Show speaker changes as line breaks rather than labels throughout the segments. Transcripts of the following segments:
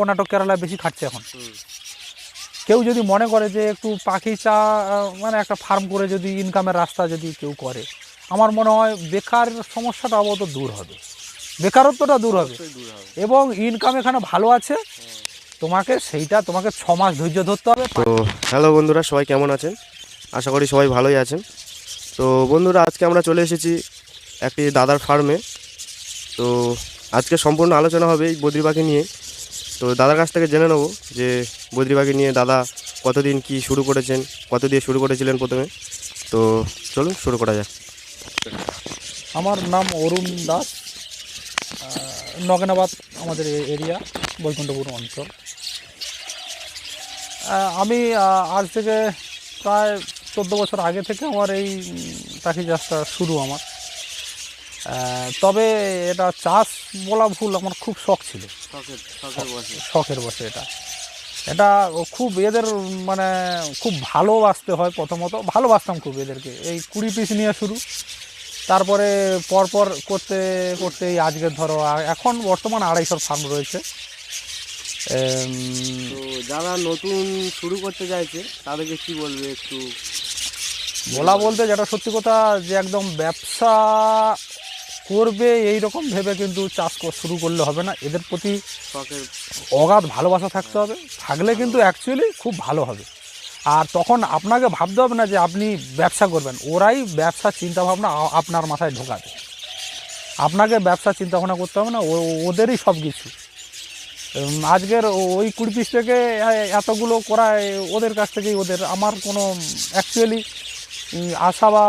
কর্ণাটক কেরালায় বেশি খাটছে এখন। কেউ যদি মনে করে যে একটু পাখি চা মানে একটা ফার্ম করে যদি ইনকামের রাস্তা যদি কেউ করে আমার মনে হয় বেকার সমস্যাটা অবত দূর হবে। বেকারত্বটা দূর হবে। এবং ইনকাম এখানে ভালো আছে। তোমাকে সেইটা তোমাকে ছ মাস ধৈর্য ধরতে হবে।
তো হ্যালো বন্ধুরা সবাই কেমন আছেন? আশা করি সবাই ভালোই আছেন। তো বন্ধুরা আজকে আমরা চলে এসেছি একটি দাদার ফার্মে। তো আজকে সম্পূর্ণ আলোচনা হবে এই বদ্রি পাখি নিয়ে। তো দাদার কাছ থেকে জেনে নেব যে বদ্রি পাখি নিয়ে দাদা কতদিন কি শুরু করেছেন, কত দিয়ে শুরু করেছিলেন প্রথমে। তো চলুন শুরু করা যাক।
আমার নাম অরুণ দাস নগেনাবাদ আমাদের এরিয়া, বৈকুণ্ঠপুর অঞ্চল। আমি আজ থেকে প্রায় চোদ্দ বছর আগে থেকে আমার এই পাখি চাষটা শুরু আমার। তবে এটা চাষ বলা ভুল আমার খুব শখ ছিল। শখের বসে। এটা। এটা খুব এদের মানে খুব ভালোবাসতে হয় প্রথমত। ভালোবাসতাম খুব এদেরকে। এই কুড়ি পিস নিয়ে শুরু। তারপরে পরপর করতে করতে এই আজকে ধরো এখন বর্তমান আড়াইশোর ফার্ম রয়েছে।
তো যারা নতুন শুরু করতে চাইছে তাদেরকে কি বলবে একটু?
বলা বলতে যেটা সত্যি কথা যে একদম ব্যবসা করবে এই রকম ভেবে কিন্তু চাষ শুরু করলে হবে না। এদের প্রতি অগাধ ভালোবাসা থাকতে হবে। থাকলে কিন্তু অ্যাকচুয়ালি খুব ভালো হবে। আর তখন আপনাকে ভাবতে হবে না যে আপনি ব্যবসা করবেন। ওরাই ব্যবসা চিন্তাভাবনা আপনার মাথায় ঢোকাবে। আপনাকে ব্যবসা চিন্তাভাবনা করতে হবে না। ওদেরই সব কিছু। আজকের ওই কুড়ি পিস থেকে এতগুলো করায় ওদের কাছ থেকেই ওদের। আমার কোনো অ্যাকচুয়ালি আশা বা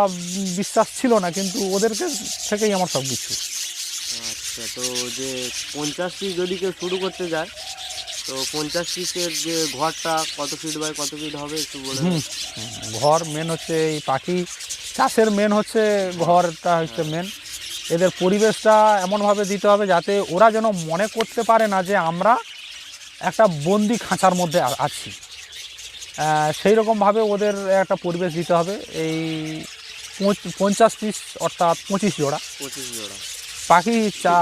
বিশ্বাস ছিল না কিন্তু ওদেরকে থেকেই আমার সব কিছু।
আচ্ছা তো যে পঞ্চাশ পিস যদি কেউ শুরু করতে যায় তো পঞ্চাশ পিসের যে ঘরটা কত ফিট বাই কত ফিট হবে একটু বলে
ঘর মেন হচ্ছে এই পাখি। চাষের মেন হচ্ছে ঘরটা হচ্ছে মেন এদের পরিবেশটা এমনভাবে দিতে হবে যাতে ওরা যেন মনে করতে পারে না যে আমরা একটা বন্দি খাঁচার মধ্যে আছি। সেই রকমভাবে ওদের একটা পরিবেশ দিতে হবে। এই পঞ্চাশ পিস অর্থাৎ পঁচিশ জোড়া।
পঁচিশ জোড়া।
পাখি চা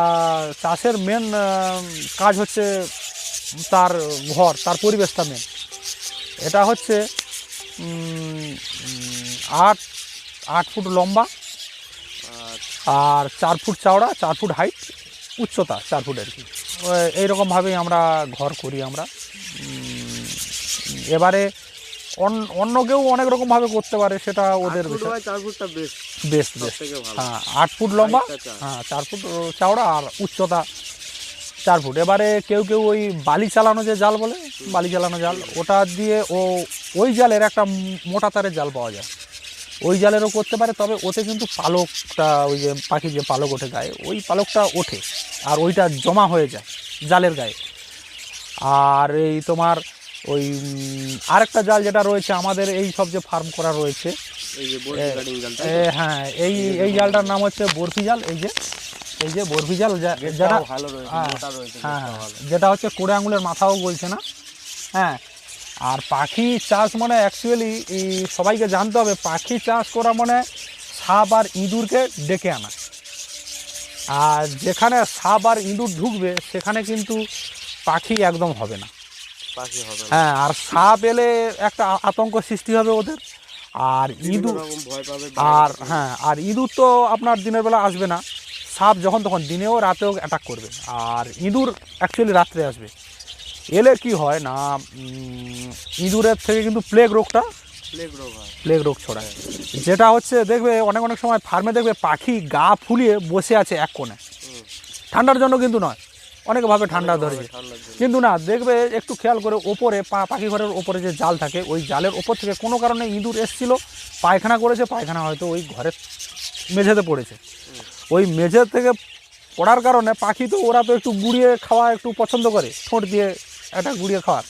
চাষের মেন কাজ হচ্ছে তার ঘর তার পরিবেশটা মেন এটা হচ্ছে আট আট ফুট লম্বা
আর
আর চার ফুট চওড়া চার ফুট হাইট উচ্চতা চার ফুট আর কি। এইরকমভাবেই আমরা ঘর করি আমরা। এবারে অন- অন্য কেউ অনেক রকমভাবে করতে পারে সেটা ওদের বেস্ট বেস্ট হ্যাঁ আট ফুট লম্বা হ্যাঁ চার ফুট চওড়া আর উচ্চতা চার ফুট। এবারে কেউ কেউ ওই বালি চালানো যে জাল বলে বালি চালানো জাল ওটা দিয়ে ও ওই জালের একটা মোটা তারের জাল পাওয়া যায়। ওই জালেরও করতে পারে তবে ওতে কিন্তু পালকটা ওই যে পাখি যে পালক ওঠে গায়ে ওই পালকটা ওঠে আর ওইটা জমা হয়ে যায় জালের গায়ে। আর এই তোমার ওই আরেকটা জাল যেটা রয়েছে আমাদের এই সব যে ফার্ম করা রয়েছে হ্যাঁ এই এই জালটার নাম হচ্ছে বরফি জাল এই যে এই যে বরফি জাল যেটা হ্যাঁ, হ্যাঁ হ্যাঁ যেটা হচ্ছে কোড়ে আঙুলের মাথাও বলছে না হ্যাঁ আর পাখি চাষ মানে অ্যাকচুয়ালি সবাইকে জানতে হবে পাখি চাষ করা মানে সাপ আর ইঁদুরকে ডেকে আনা আর যেখানে সাপ আর ইঁদুর ঢুকবে সেখানে কিন্তু পাখি একদম হবে না। হ্যাঁ আর সাপ এলে একটা আতঙ্ক সৃষ্টি হবে ওদের। আর ইঁদুর আর হ্যাঁ আর ইঁদুর তো আপনার দিনের বেলা আসবে না। সাপ যখন তখন দিনেও রাতেও অ্যাটাক করবে। আর ইঁদুর অ্যাকচুয়ালি রাত্রে আসবে। এলে কি হয় না ইঁদুরের থেকে কিন্তু প্লেগ রোগটা
প্লেগ রোগ
প্লেগ রোগ ছড়ায়। যেটা হচ্ছে দেখবে অনেক অনেক সময় ফার্মে দেখবে পাখি গা ফুলিয়ে বসে আছে এক কোণে। ঠান্ডার জন্য কিন্তু নয়। অনেকভাবে ঠান্ডা ধরেছে। কিন্তু না দেখবে একটু খেয়াল করে ওপরে পা পাখি ঘরের ওপরে যে জাল থাকে ওই জালের ওপর থেকে কোনো কারণে ইঁদুর এসছিল পায়খানা করেছে পায়খানা হয়তো ওই ঘরের মেঝেতে পড়েছে। ওই মেঝে থেকে পড়ার কারণে পাখি তো ওরা তো একটু গুড়িয়ে খাওয়া একটু পছন্দ করে ঠোঁট দিয়ে একটা গুড়িয়ে খাওয়ার।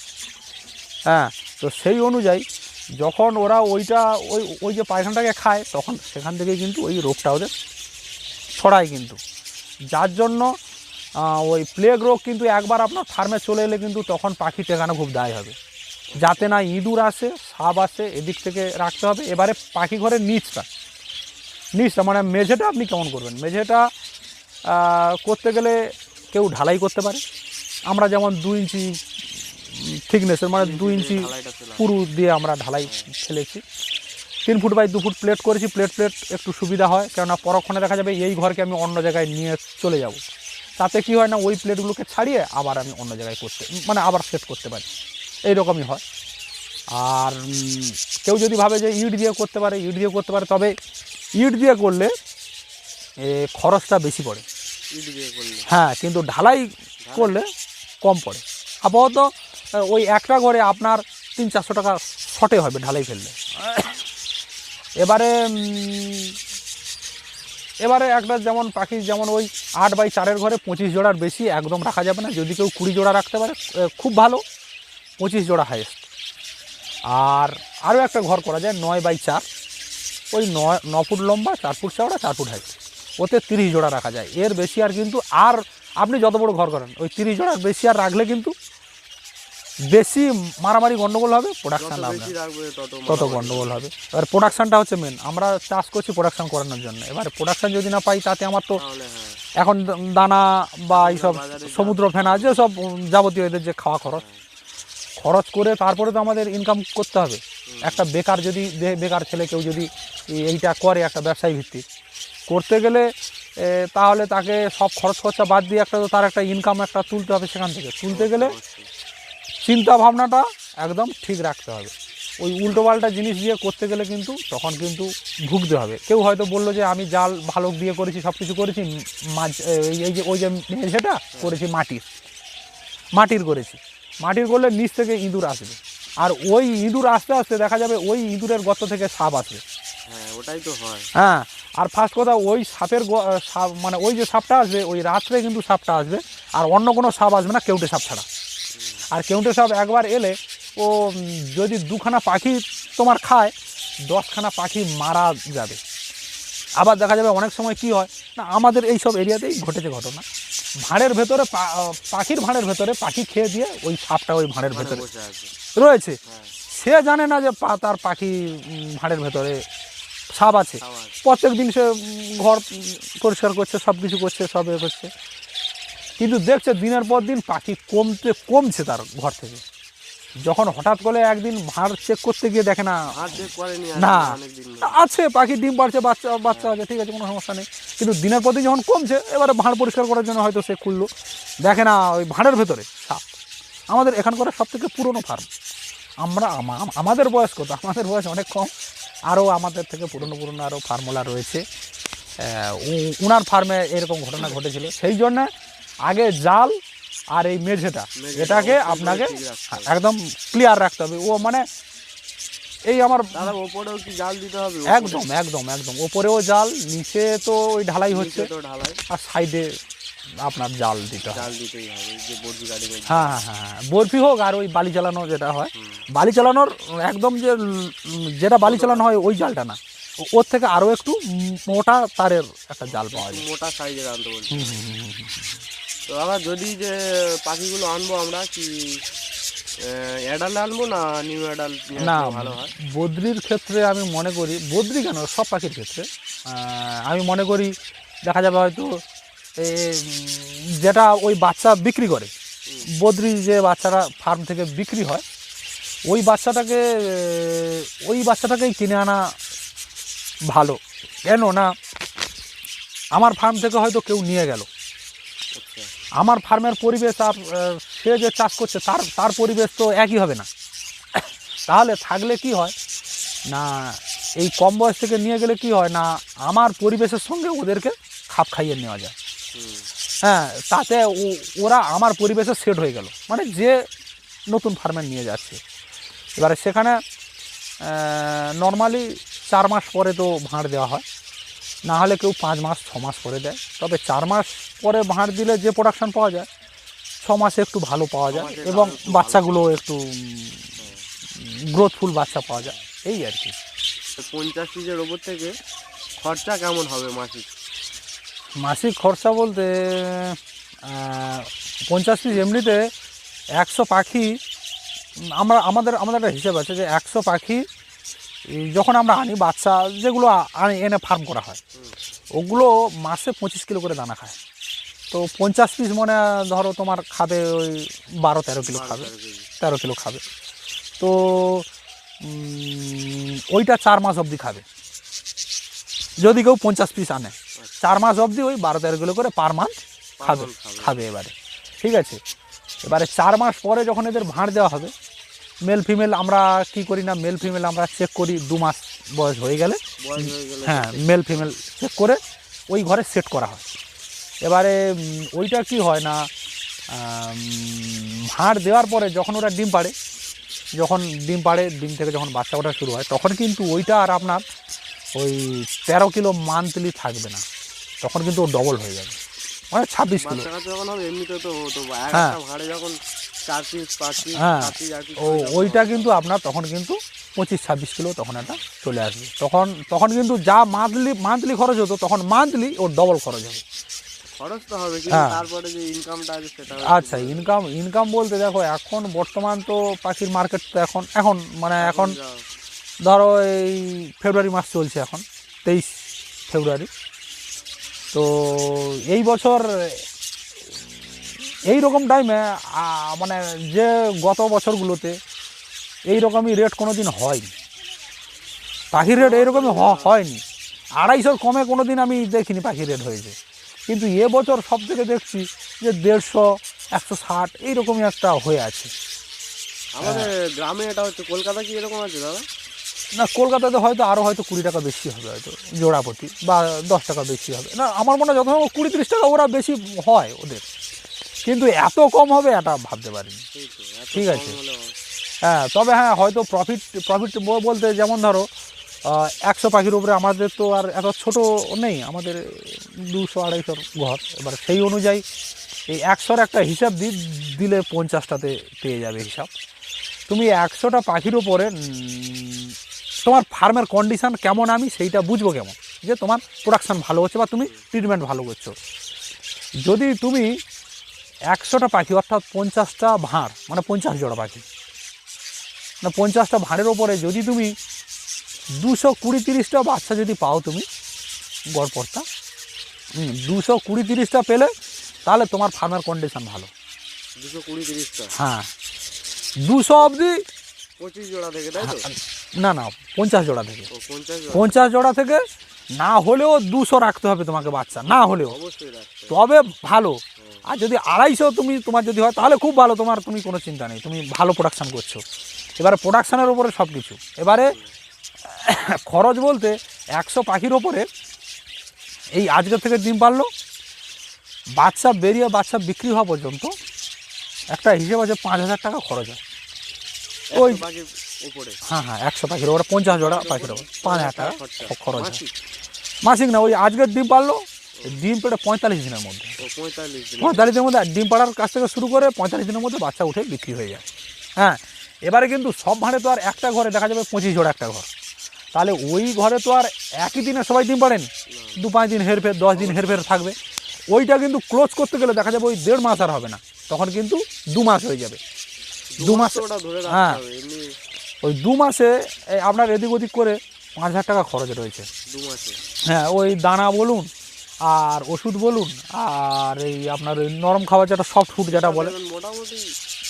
হ্যাঁ তো সেই অনুযায়ী যখন ওরা ওইটা ওই ওই যে পায়খানাটাকে খায় তখন সেখান থেকেই কিন্তু ওই রোগটা ওদের ছড়ায় কিন্তু। যার জন্য ওই প্লেগ রোগ কিন্তু একবার আপনার ফার্মে চলে এলে কিন্তু তখন পাখি টেকানো খুব দায় হবে। যাতে না ইঁদুর আসে সাপ আসে এদিক থেকে রাখতে হবে। এবারে পাখি ঘরের নিচটা নিচটা মানে মেঝেটা আপনি কেমন করবেন? মেঝেটা করতে গেলে কেউ ঢালাই করতে পারে। আমরা যেমন দু ইঞ্চি থিকনেসের মানে দু ইঞ্চি পুরু দিয়ে আমরা ঢালাই ফেলেছি। তিন ফুট বাই দু ফুট প্লেট করেছি। প্লেট প্লেট একটু সুবিধা হয়। কেননা পরক্ষণে দেখা যাবে এই ঘরকে আমি অন্য জায়গায় নিয়ে চলে যাব। তাতে কি হয় না ওই প্লেটগুলোকে ছাড়িয়ে আবার আমি অন্য জায়গায় করতে মানে আবার সেট করতে পারি। এইরকমই হয়। আর কেউ যদি ভাবে যে ইট দিয়ে করতে পারে ইট দিয়ে করতে পারে তবে ইট দিয়ে করলে এ, খরচটা বেশি পড়ে।
ইট দিয়ে করলে।
হ্যাঁ কিন্তু ঢালাই করলে কম পড়ে। আপাতত ওই একটা ঘরে আপনার তিন চারশো টাকা শর্টে হবে ঢালাই ফেললে। এবারে এবারে একটা যেমন পাখি যেমন ওই আট বাই চারের ঘরে পঁচিশ জোড়ার বেশি একদম রাখা যাবে না। যদি কেউ কুড়ি জোড়া রাখতে পারে খুব ভালো। পঁচিশ জোড়া হাইয়েস্ট আর আরও একটা ঘর করা যায়, নয় বাই চার। ওই নয়, ন ফুট লম্বা, চার ফুট চওড়া, চার ফুট হাইট ওতে তিরিশ জোড়া রাখা যায়। এর বেশি আর কিন্তু আর আপনি যত বড় ঘর করেন, ওই তিরিশ জোড়ার বেশি আর রাখলে কিন্তু বেশি মারামারি গন্ডগোল হবে প্রোডাকশান
তত
গন্ডগোল হবে। এবার প্রোডাকশানটা হচ্ছে মেন আমরা চাষ করছি প্রোডাকশান করানোর জন্য। এবার প্রোডাকশান যদি না পাই তাতে আমার তো
হ্যাঁ।
এখন দানা বা এইসব সমুদ্র ফেনা যে সব যাবতীয় এদের যে খাওয়া খরচ খরচ করে তারপরে তো আমাদের ইনকাম করতে হবে। একটা বেকার যদি বেকার ছেলে কেউ যদি এইটা করে একটা ব্যবসায়ী ভিত্তিক। করতে গেলে তাহলে তাকে সব খরচ খরচা বাদ দিয়ে একটা তো তার একটা ইনকাম একটা তুলতে হবে সেখান থেকে। তুলতে গেলে। চিন্তা ভাবনাটা একদম ঠিক রাখতে হবে। ওই উল্টোপাল্টা জিনিস দিয়ে করতে গেলে কিন্তু তখন কিন্তু ভুগতে হবে। কেউ হয়তো বলল যে আমি জাল ভালো দিয়ে করেছি সব কিছু করেছি মাছ এই- এই যে ওই যে সেটা করেছি মাটির। মাটির করেছি। মাটির করলে নিচ থেকে ইঁদুর আসবে। আর ওই ইঁদুর আস্তে আস্তে দেখা যাবে ওই ইঁদুরের গর্ত থেকে সাপ আসবে।
হ্যাঁ ওটাই তো হয়।
হ্যাঁ আর ফার্স্ট কথা ওই সাপের সাপ মানে ওই যে সাপটা আসবে ওই রাত্রে কিন্তু সাপটা আসবে। আর অন্য কোনো সাপ আসবে না কেউটে সাপ ছাড়া। আর কেউটে সব একবার এলে ও যদি দুখানা পাখি তোমার খায় দশখানা পাখি মারা যাবে। আবার দেখা যাবে অনেক সময় কি হয় না আমাদের এই সব এরিয়াতেই ঘটেছে ঘটনা। ভাঁড়ের ভেতরে পা- পাখির ভাঁড়ের ভেতরে পাখি খেয়ে দিয়ে ওই সাপটা ওই ভাঁড়ের ভেতরে রয়েছে।
হ্যাঁ।
সে জানে না যে পা তার পাখি ভাঁড়ের ভেতরে সাপ আছে। প্রত্যেক দিন সে ঘর পরিষ্কার করছে সব কিছু করছে সব এ করছে। কিন্তু দেখছে দিনের পর দিন পাখি কমতে কমছে তার ঘর থেকে। যখন হঠাৎ করে একদিন ভাঁড় চেক করতে গিয়ে দেখে না না। আছে পাখি ডিম পাড়ছে বাচ্চা বাচ্চা আছে ঠিক আছে কোনো সমস্যা নেই। কিন্তু দিনের পর দিন যখন কমছে এবারে ভাঁড় পরিষ্কার করার জন্য হয়তো সে খুললো। দেখে না ওই ভাঁড়ের ভেতরে সাপ। আমাদের এখানকার সব থেকে পুরনো ফার্ম আমরা আমাদের বয়স কত আমাদের বয়স অনেক কম। আরও আমাদের থেকে পুরনো পুরনো আরও ফার্মুলা রয়েছে। উনার ফার্মে এরকম ঘটনা ঘটেছিল। সেই জন্য আগে জাল আর এই মেঝেটা। এটাকে আপনাকে। একদম ক্লিয়ার রাখতে হবে। ও মানে এই আমার
ওপরেও কি জাল দিতে হবে?
একদম একদম একদম। ওপরেও জাল নিচে তো ওই ঢালাই হচ্ছে। আর সাইডে আপনার জাল দিতে
হবে
হ্যাঁ হ্যাঁ হ্যাঁ হ্যাঁ। বরফি হোক আর ওই বালি চালানো যেটা হয়। বালি চালানোর একদম যে যেটা বালি চালানো হয় ওই জালটা না। ওর থেকে আরও একটু মোটা তারের একটা জাল পাওয়া যায়।
মোটা সাইজের আনতে বলছি। তো আবার যদি যে পাখিগুলো আনব আমরা কি অ্যাডাল আনব না নিউ অ্যাডাল
না
ভালো হয়?
বদ্রির ক্ষেত্রে আমি মনে করি বদ্রি কেন? সব পাখির ক্ষেত্রে। আমি মনে করি দেখা যাবে হয়তো যেটা ওই বাচ্চা বিক্রি করে বদ্রি যে বাচ্চারা ফার্ম থেকে বিক্রি হয় ওই বাচ্চাটাকে ওই বাচ্চাটাকেই কিনে আনা ভালো। কেন না আমার ফার্ম থেকে হয়তো কেউ নিয়ে গেল। আমার ফার্মের পরিবেশ আর সে যে চাষ করছে, তার তার পরিবেশ তো একই হবে না। তাহলে থাকলে কি হয়? না, এই কম বয়স থেকে নিয়ে গেলে কি হয়? না, আমার পরিবেশের সঙ্গে ওদেরকে খাপ খাইয়ে নেওয়া যায়। হ্যাঁ তাতে ওরা আমার পরিবেশে সেট হয়ে গেল। মানে যে নতুন ফার্মে নিয়ে যাচ্ছে। এবারে সেখানে নর্মালি চার মাস পরে তো ভাঁড় দেওয়া হয়। না হলে কেউ পাঁচ মাস ছ মাস পরে দেয়। তবে চার মাস পরে ভাঁড় দিলে যে প্রোডাকশন পাওয়া যায় ছ মাসে একটু ভালো পাওয়া যায় এবং বাচ্চাগুলো একটু গ্রোথফুল বাচ্চা পাওয়া যায়। এই আর কি।
পঞ্চাশ পিসের ওপর থেকে খরচা কেমন হবে মাসিক?
মাসিক খরচা বলতে পঞ্চাশ পিস এমনিতে একশো পাখি আমরা আমাদের আমাদের একটা হিসেব আছে যে একশো পাখি যখন আমরা আনি বাচ্চা যেগুলো আনি এনে ফার্ম করা হয় ওগুলো মাসে পঁচিশ কিলো করে দানা খায়। তো পঞ্চাশ পিস মানে ধরো তোমার খাবে ওই বারো তেরো কিলো খাবে
তেরো
কিলো খাবে। তো ওইটা চার মাস অবধি খাবে। যদি কেউ পঞ্চাশ পিস আনে চার মাস অবধি ওই বারো তেরো কিলো করে পার মান্থ খাবে।
খাবে
এবারে। ঠিক আছে? এবারে চার মাস পরে যখন এদের ভাঁড় দেওয়া হবে মেল ফিমেল আমরা কি করি না মেল ফিমেল আমরা চেক করি দু মাস বয়স হয়ে গেলে।
হয়ে
মেল ফিমেল চেক করে। ওই ঘরে সেট করা হয়। এবারে ওইটা কি হয় না হাড় দেওয়ার পরে যখন ওরা ডিম পাড়ে যখন ডিম পাড়ে ডিম থেকে যখন বাচ্চা ওঠা শুরু হয় তখন কিন্তু ওইটা আর আপনার ওই তেরো কিলো মান্থলি থাকবে না। তখন কিন্তু ও ডবল হয়ে যাবে। মানে ছাব্বিশ কিলো
যখন হবে এমনিতে তো
হ্যাঁ।
ভাড়ে যখন চার পিস পাঁচ পিস
হ্যাঁ। ও ওইটা কিন্তু আপনার তখন কিন্তু পঁচিশ ছাব্বিশ কিলো তখন এটা চলে আসবে তখন তখন কিন্তু যা মান্থলি মান্থলি খরচ হতো তখন মান্থলি ওর ডবল খরচ হবে
খরচ তো হবে কিন্তু
হ্যাঁ।
তারপরে যে ইনকামটা আছে সেটা
আচ্ছা ইনকাম ইনকাম বলতে দেখো এখন বর্তমান তো পাখির মার্কেট তো এখন এখন মানে এখন ধরো এই ফেব্রুয়ারি মাস চলছে এখন তেইশ ফেব্রুয়ারি তো এই বছর, এই রকম টাইমে মানে যে গত বছরগুলোতে এই রকমই রেট কোনো দিন হয়নি। পাখির রেট এইরকমই হয়নি। আড়াইশোর কমে কোনো দিন আমি দেখিনি পাখির রেট হয়েছে। কিন্তু এ বছর সব থেকে দেখছি যে দেড়শো, একশো ষাট এইরকমই একটা হয়ে আছে।
আমাদের। গ্রামে এটা হচ্ছে কলকাতা কি এরকম আছে দাদা?
না কলকাতাতে হয়তো আরও হয়তো কুড়ি টাকা বেশি হবে হয়তো জোড়া প্রতি বা দশ টাকা বেশি হবে। না আমার মনে হয় যত কুড়ি তিরিশ টাকা ওরা বেশি হয় ওদের। কিন্তু এত কম হবে এটা ভাবতে পারিনি। ঠিক আছে। হ্যাঁ তবে হ্যাঁ হয়তো প্রফিট প্রফিট বলতে যেমন ধরো একশো পাখির উপরে আমাদের তো আর এত ছোট নেই আমাদের দুশো আড়াইশোর ঘর। এবার সেই অনুযায়ী এই একশোর একটা হিসাব দি দিলে পঞ্চাশটাতে পেয়ে যাবে হিসাব। তুমি একশোটা পাখির উপরে উম, তোমার ফার্মের কন্ডিশান কেমন আমি সেইটা বুঝব কেমন? যে তোমার প্রোডাকশান ভালো হচ্ছে বা তুমি ট্রিটমেন্ট ভালো করছ। যদি তুমি একশোটা পাখি অর্থাৎ পঞ্চাশটা ভাঁড় মানে পঞ্চাশ জোড়া পাখি মানে পঞ্চাশটা ভাঁড়ের ওপরে যদি তুমি দুশো কুড়ি তিরিশটা বাচ্চা যদি পাও তুমি গড়পড়তা হুম দুশো কুড়ি তিরিশটা পেলে তাহলে তোমার ফার্মের কন্ডিশান ভালো।
দুশো কুড়ি তিরিশটা?
হ্যাঁ। দুশো অবধি
পঁচিশ জোড়া থেকে তাই
না না পঞ্চাশ জোড়া থেকে।
পঞ্চাশ জোড়া।
থেকে না হলেও দুশো রাখতে হবে তোমাকে বাচ্চা না হলেও। তবে ভালো। আর যদি আড়াইশো তুমি তোমার যদি হয় তাহলে খুব ভালো তোমার তুমি কোনো চিন্তা নেই তুমি ভালো প্রোডাকশান করছ। এবারে প্রোডাকশানের উপরে সব কিছু এবারে খরচ বলতে একশো পাখির ওপরে এই আজকের থেকে ডিম পারল বাচ্চা বেরিয়ে বাচ্চা বিক্রি হওয়া পর্যন্ত একটা হিসেব আছে পাঁচ হাজার টাকা খরচ হয়। ওই
উপরে।
হ্যাঁ হ্যাঁ একশো পাখির ওপরে পঞ্চাশ জোড়া পাখির পাঁচ হাজার টাকা
খরচ। মাসিক?
না ওই আজকের ডিম পারল ডিম পেড়ে পঁয়তাল্লিশ দিনের মধ্যে।
পঁয়তাল্লিশ দিন
দিনের মধ্যে ডিম পাড়ার কাছ থেকে শুরু করে পঁয়তাল্লিশ দিনের মধ্যে বাচ্চা উঠে বিক্রি হয়ে যায়। হ্যাঁ এবারে কিন্তু সব ভাঁড়ে তো আর একটা ঘরে দেখা যাবে পঁচিশ জোড়া একটা ঘর। তাহলে ওই ঘরে তো আর একই দিনে সবাই ডিম পাড়েনি? দু পাঁচ দিন হেরফের দশ দিন হেরফের থাকবে। ওইটা কিন্তু ক্লোজ করতে গেলে দেখা যাবে ওই দেড় মাস আর হবে না। তখন কিন্তু দু মাস হয়ে যাবে। দু মাস
ওটা
হ্যাঁ। ওই দু মাসে আপনার এদিক ওদিক করে পাঁচ হাজার টাকা খরচ রয়েছে।
দু মাসে?
হ্যাঁ ওই দানা বলুন আর ওষুধ বলুন আর এই আপনার ওই নরম খাবার যেটা সফট ফুড যেটা বলে
মোটামুটি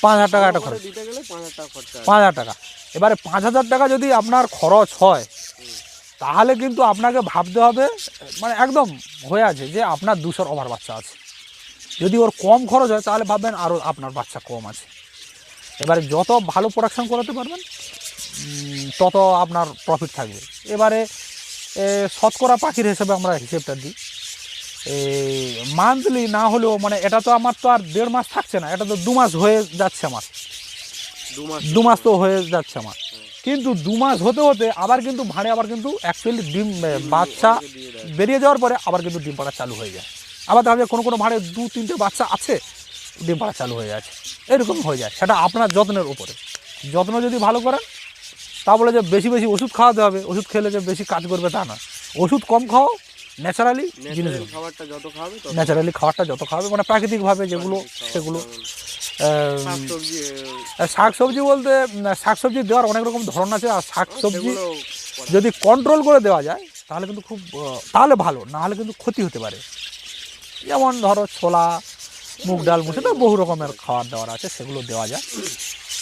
পাঁচ হাজার টাকা একটা খরচ।
দিতে গেলে পাঁচ হাজার টাকা খরচা
পাঁচ হাজার টাকা। এবারে পাঁচ হাজার টাকা যদি আপনার খরচ হয় তাহলে কিন্তু আপনাকে ভাবতে হবে মানে একদম হয়ে আছে যে আপনার দুশোর ওভার বাচ্চা আছে। যদি ওর কম খরচ হয় তাহলে ভাববেন আরও আপনার বাচ্চা কম আছে। এবারে যত ভালো প্রোডাকশন করাতে পারবেন তত আপনার প্রফিট থাকবে। এবারে শতকরা পাখির হিসেবে আমরা হিসেবটা দিই। মান্থলি না হলেও মানে এটা তো আমার তো আর দেড় মাস থাকছে না এটা তো দু মাস হয়ে যাচ্ছে আমার।
দু মাস
তো হয়ে যাচ্ছে আমার। কিন্তু দু মাস হতে হতে আবার কিন্তু ভাঁড়ে আবার কিন্তু অ্যাকচুয়ালি ডিম বাচ্চা বেরিয়ে যাওয়ার পরে আবার কিন্তু ডিম পাড়া চালু হয়ে যায়। আবার দেখা যায় কোনো কোনো ভাঁড়ে দু তিনটে বাচ্চা আছে ডিম পাড়া চালু হয়ে যাচ্ছে এরকম হয়ে যায় সেটা আপনার যত্নের উপরে। যত্ন যদি ভালো করেন তা বলে যে বেশি বেশি ওষুধ খাওয়াতে হবে ওষুধ খেলে যে বেশি কাজ করবে তা না ওষুধ কম খাও ন্যাচারালি জিনিস
খাবারটা যত খাবে
ন্যাচারালি খাবারটা যত খাওয়াবে মানে প্রাকৃতিকভাবে যেগুলো সেগুলো
শাকসবজি
বলতে শাকসবজি দেওয়ার অনেক রকম ধরন আছে আর শাকসবজি যদি কন্ট্রোল করে দেওয়া যায় তাহলে কিন্তু খুব তাহলে ভালো না হলে কিন্তু ক্ষতি হতে পারে। যেমন ধরো ছোলা মুগ ডাল মুসে তো বহু রকমের খাবার দাবার আছে সেগুলো দেওয়া যায়।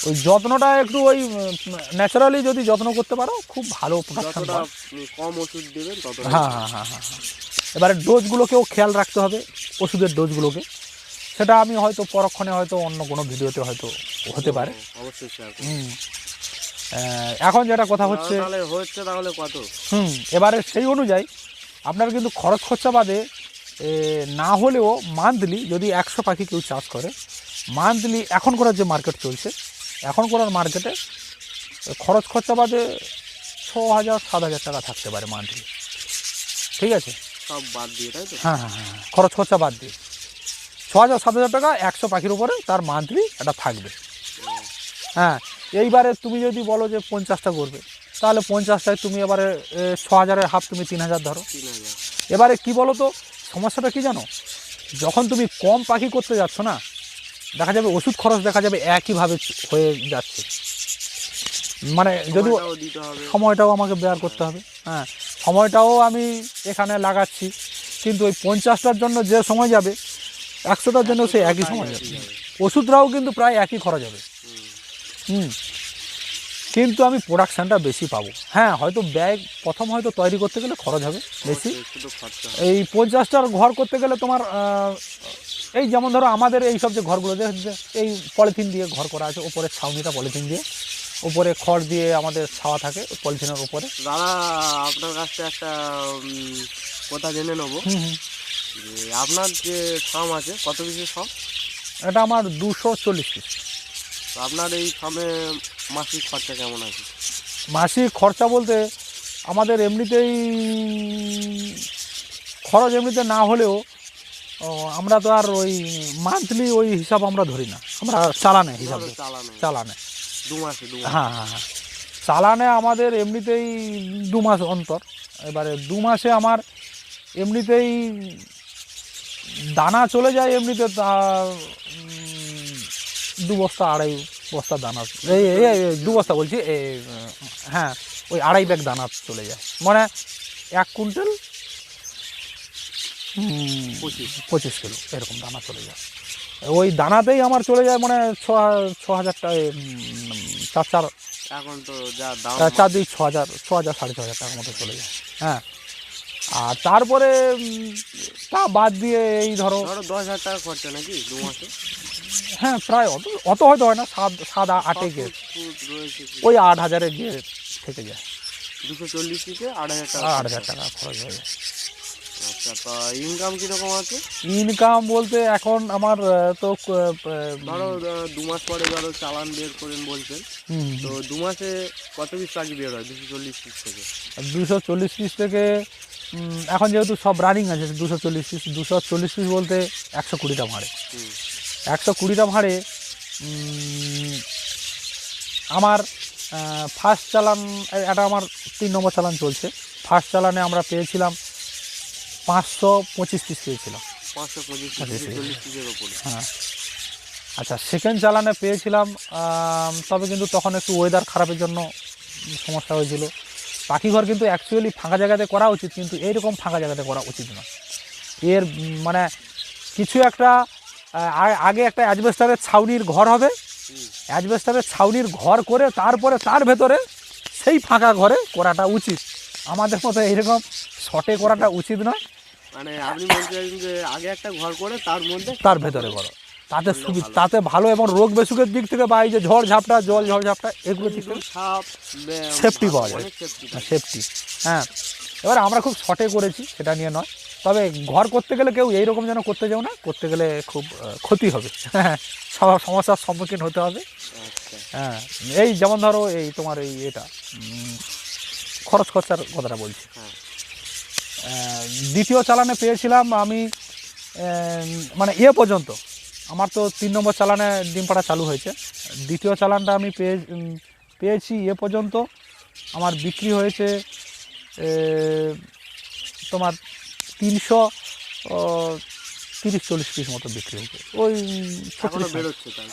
ওই যত্নটা একটু ওই ন্যাচারালি যদি যত্ন করতে পারো খুব ভালো
কম ওষুধ দেবেন
হ্যাঁ হ্যাঁ হ্যাঁ হ্যাঁ হ্যাঁ। এবারে ডোজগুলোকেও খেয়াল রাখতে হবে ওষুধের ডোজগুলোকে। সেটা আমি হয়তো পরক্ষণে হয়তো অন্য কোনো ভিডিওতে হয়তো হতে পারে।
অবশ্যই
হুম। এখন যেটা কথা হচ্ছে
তাহলে হচ্ছে তাহলে কত?
হুম এবারে সেই অনুযায়ী আপনার কিন্তু খরচ খরচা বাদে না হলেও মান্থলি যদি একশো পাখি কেউ চাষ করে মান্থলি এখন করার যে মার্কেট চলছে এখন করার মার্কেটে খরচ খরচা বাদে ছ হাজার সাত হাজার টাকা থাকতে পারে মান্থলি। ঠিক আছে?
সব বাদ দিয়ে তাই তো?
হ্যাঁ হ্যাঁ হ্যাঁ খরচ খরচা বাদ দিয়ে। ছ হাজার সাত হাজার টাকা একশো পাখির উপরে তার মান্থলি এটা থাকবে। হ্যাঁ এইবারে তুমি যদি বলো যে পঞ্চাশটা করবে তাহলে পঞ্চাশটায় তুমি এবারে ছ হাজারের হাফ তুমি তিন হাজার ধরো এবারে কি বলো তো সমস্যাটা কি জানো? যখন তুমি কম পাখি করতে যাচ্ছ না দেখা যাবে ওষুধ খরচ দেখা যাবে একইভাবে হয়ে যাচ্ছে। মানে যদি
সময়টাও
আমাকে বেয়ার করতে হবে। হ্যাঁ সময়টাও আমি এখানে লাগাচ্ছি। কিন্তু ওই পঞ্চাশটার জন্য যে সময় যাবে একশোটার জন্য সেই একই সময় যাবে। ওষুধটাও কিন্তু প্রায় একই খরচ হবে।
হুম।
কিন্তু আমি প্রোডাকশানটা বেশি পাবো। হ্যাঁ হয়তো ব্যাগ প্রথম হয়তো তৈরি করতে গেলে খরচ হবে বেশি।
খরচা।
এই পঞ্চাশটার ঘর করতে গেলে তোমার এই যেমন ধরো আমাদের এই সব যে ঘরগুলো যে এই পলিথিন দিয়ে ঘর করা আছে ওপরে ছাউনিটা পলিথিন দিয়ে। উপরে খড় দিয়ে আমাদের ছাওয়া থাকে পলিথিনের উপরে।
দাদা আপনার কাছ থেকে একটা কথা জেনে নেব। আপনার যে ফার্ম আছে কত পিসের ফার্ম
এটা আমার দুশো চল্লিশ পিস।
তো আপনার এই ফার্মে মাসিক খরচা কেমন আছে?
মাসিক খরচা বলতে আমাদের এমনিতেই খরচ এমনিতে না হলেও আমরা তো আর ওই মান্থলি ওই হিসাব আমরা ধরি না। আমরা চালানে হিসাব
চালানে। দু মাসে।
হ্যাঁ হ্যাঁ হ্যাঁ। চালানে আমাদের এমনিতেই দু মাস অন্তর। এবারে দু মাসে আমার এমনিতেই দানা চলে যায় এমনিতে তা দু বস্তা আড়াই বস্তা দানা এই দু বস্তা বলছি হ্যাঁ ওই আড়াই ব্যাগ দানা চলে যায়। মানে এক কুইন্টাল?
পঁচিশ।
পঁচিশ কিলো এরকম দানা চলে যায়। ওই দানাতেই আমার চলে যায় মানে ছ ছ হাজার টাকা চার চার
এখন তো যা
চার দুই ছ হাজার ছ হাজার সাড়ে ছ হাজার টাকার মতো চলে যায়। হ্যাঁ আর তারপরে তা বাদ দিয়ে এই ধরো
ধরো দশ হাজার টাকা খরচা নাকি দু মাসে?
হ্যাঁ প্রায় অত অত হয়তো হয় না সাত সাত আটে গিয়ে? ওই আট হাজারে গিয়ে থেকে যায়।
দুশো চল্লিশ থেকে আড়াই হাজার টাকা
আট হাজার টাকা খরচ হয়ে যায়।
আচ্ছা তা ইনকাম কীরকম আছে?
ইনকাম বলতে এখন আমার তো
ধরো দু মাস পরে ধরো চালান বের করেন বলছেন। তো দু মাসে কত পিস পাখি বের হয় দুশো চল্লিশ পিস থেকে?
দুশো চল্লিশ পিস থেকে এখন যেহেতু সব রানিং আছে দুশো চল্লিশ পিস দুশো চল্লিশ পিস বলতে একশো কুড়িটা
হুম।
একশো কুড়িটা ভাড়ে আমার ফার্স্ট চালান এটা আমার তিন নম্বর চালান চলছে। ফার্স্ট চালানে আমরা পেয়েছিলাম পাঁচশো পঁচিশ পিস পেয়েছিলাম।
ওপরে
হ্যাঁ। আচ্ছা সেকেন্ড চালানে পেয়েছিলাম তবে কিন্তু তখন একটু ওয়েদার খারাপের জন্য সমস্যা হয়েছিল। পাখি ঘর কিন্তু অ্যাকচুয়ালি ফাঁকা জায়গাতে করা উচিত কিন্তু এইরকম ফাঁকা জায়গাতে করা উচিত না এর মানে কিছু একটা আগে একটা অ্যাজবেস্টারের ছাউনির ঘর হবে। অ্যাজবেস্টারের ছাউনির ঘর করে তারপরে তার ভেতরে সেই ফাঁকা ঘরে করাটা উচিত। আমাদের মতো এইরকম শটে করাটা উচিত নয়।
মানে আপনি বলতে চাইছেন যে আগে একটা ঘর করে তার মধ্যে
তার ভেতরে করো। তাতে সুবিধা তাতে ভালো এবং রোগ বেসুকের দিক থেকে বা এই যে ঝড় ঝাপটা জল ঝড় ঝাপটা এগুলো দিক থেকে
সাপ
পাওয়া যায়।
সেফটি
সেফটি হ্যাঁ এবার আমরা খুব শর্টে করেছি সেটা নিয়ে নয়। তবে ঘর করতে গেলে কেউ এইরকম যেন করতে যাও না করতে গেলে খুব ক্ষতি হবে। সব সমস্যার সম্মুখীন হতে হবে।
আচ্ছা।
হ্যাঁ এই যেমন ধরো এই তোমার এই এটা খরচ খরচার কথাটা বলছি।
হ্যাঁ।
দ্বিতীয় চালানে পেয়েছিলাম আমি মানে এ পর্যন্ত। আমার তো তিন নম্বর চালানে ডিম পাড়া চালু হয়েছে। দ্বিতীয় চালানটা আমি পেয়ে পেয়েছি এ পর্যন্ত। আমার বিক্রি হয়েছে তোমার তিনশো তিরিশ চল্লিশ পিস মতো বিক্রি হয়েছে। ওই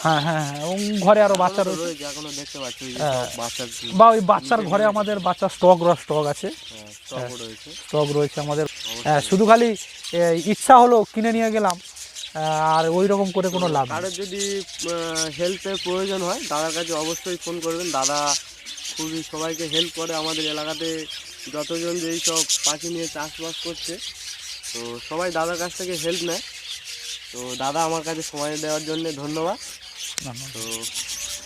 হ্যাঁ হ্যাঁ হ্যাঁ এবং ঘরে আরও বাচ্চা রয়েছে। হ্যাঁ। বা ওই বাচ্চার ঘরে আমাদের বাচ্চার স্টক স্টক আছে।
স্টক রয়েছে।
স্টক রয়েছে আমাদের। হ্যাঁ শুধু খালি ইচ্ছা হলো কিনে নিয়ে গেলাম আর ওই রকম করে কোনো লাভ নেই।
যদি হেল্পের প্রয়োজন হয় দাদার কাছে অবশ্যই ফোন করবেন। দাদা খুবই সবাইকে হেল্প করে আমাদের এলাকাতে যতজন যেই সব পাখি নিয়ে চাষবাস করছে তো সবাই দাদার কাছ থেকে হেল্প নেয়। তো দাদা আমার কাছে সময় দেওয়ার জন্য ধন্যবাদ। তো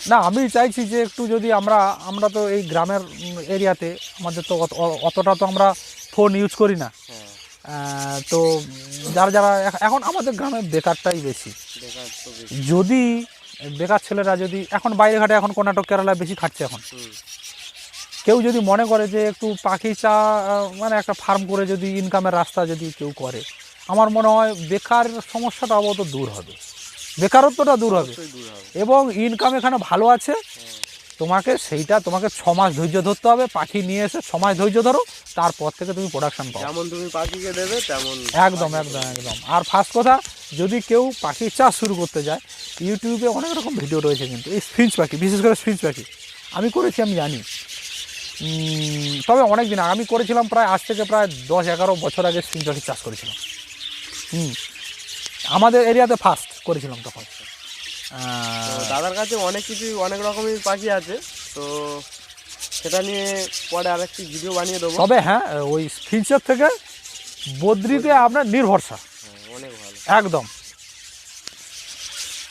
না আমি চাইছি যে একটু যদি আমরা আমরা তো এই গ্রামের এরিয়াতে আমাদের তো অত- অতটা তো আমরা ফোন ইউজ করি না।
হ্যাঁ।
তো যারা যারা এখ- এখন আমাদের গ্রামে বেকারটাই বেশি। যদি বেকার ছেলেরা যদি এখন বাইরে ঘাটে এখন কর্ণাটক কেরালায় বেশি খাটছে এখন। কেউ যদি মনে করে যে একটু পাখি চা মানে একটা ফার্ম করে যদি ইনকামের রাস্তা যদি কেউ করে আমার মনে হয় বেকার সমস্যাটা অবত দূর হবে। বেকারত্বটা দূর হবে। এবং ইনকাম এখানে ভালো আছে। তোমাকে সেইটা তোমাকে ছ মাস ধৈর্য ধরতে হবে পাখি নিয়ে এসে ছ মাস ধৈর্য ধরো তারপর থেকে তুমি প্রোডাকশন পাও।
যেমন তুমি পাখিকে দেবে তেমন
একদম একদম একদম। আর ফার্স্ট কথা যদি কেউ পাখি চাষ শুরু করতে যায় ইউটিউবে অনেক রকম ভিডিও রয়েছে কিন্তু এই স্ফিঞ্চ পাখি বিশেষ করে স্ফিঞ্চ পাখি। আমি করেছি আমি জানি। তবে অনেক দিন আগে আমি করেছিলাম প্রায় আজ থেকে প্রায় দশ এগারো বছর আগে স্ফিঞ্চ পাখি চাষ করেছিলাম। হুম আমাদের এরিয়াতে ফার্স্ট করেছিলাম তখন।
দাদার কাছে অনেক কিছু অনেক রকমের পাখি আছে তো সেটা নিয়ে পরে আরেকটি ভিডিও বানিয়ে দেবো।
তবে হ্যাঁ ওই স্ফিঞ্চের থেকে বদ্রিতে আপনার নির্ভরসা
হ্যাঁ, অনেক ভালো।
একদম।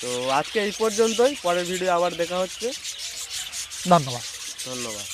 তো আজকে এই পর্যন্তই পরের ভিডিও আবার দেখা হচ্ছে।
ধন্যবাদ।
ধন্যবাদ।